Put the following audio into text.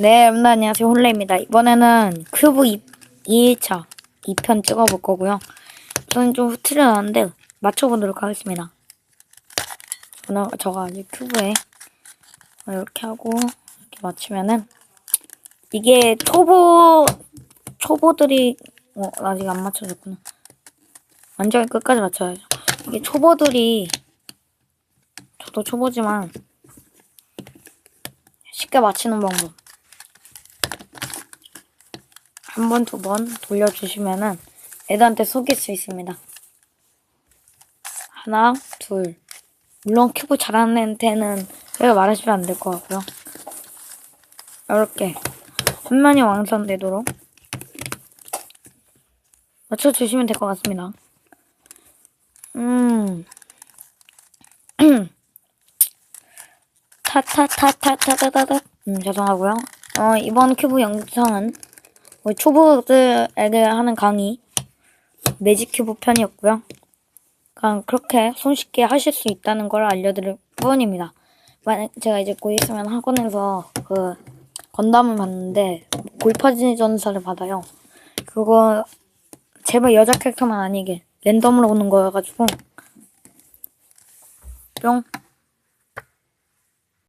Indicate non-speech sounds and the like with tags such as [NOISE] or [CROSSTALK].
네, 여러분 안녕하세요. 홀레입니다. 이번에는 큐브 2, 2차 2편 찍어볼 거고요. 저는 좀 틀려놨는데 맞춰보도록 하겠습니다. 저는, 저가 이제 큐브에 이렇게 하고 이렇게 맞추면은 이게 초보 초보들이 어, 아직 안 맞춰졌구나. 완전히 끝까지 맞춰야죠. 이게 초보들이 저도 초보지만 쉽게 맞히는 방법. 한 번, 두 번 돌려주시면은 애들한테 속일 수 있습니다. 하나, 둘. 물론 큐브 잘하는 애한테는 제가 말하시면 안 될 것 같고요. 이렇게 화면이 완성되도록 맞춰주시면 될 것 같습니다. 음. [CLEARS THROAT] 타타타타타타타타. 음, 죄송하고요. 어, 이번 큐브 영상은 우리 초보들에게 하는 강의 매직 큐브 편이었고요. 그냥 그렇게 손쉽게 하실 수 있다는 걸 알려드릴 뿐입니다. 만약 제가 이제 곧 있으면 학원에서 그 건담을 받는데 골파지 전사를 받아요. 그거 제발 여자 캐릭터만 아니게 랜덤으로 오는 거여가지고 뿅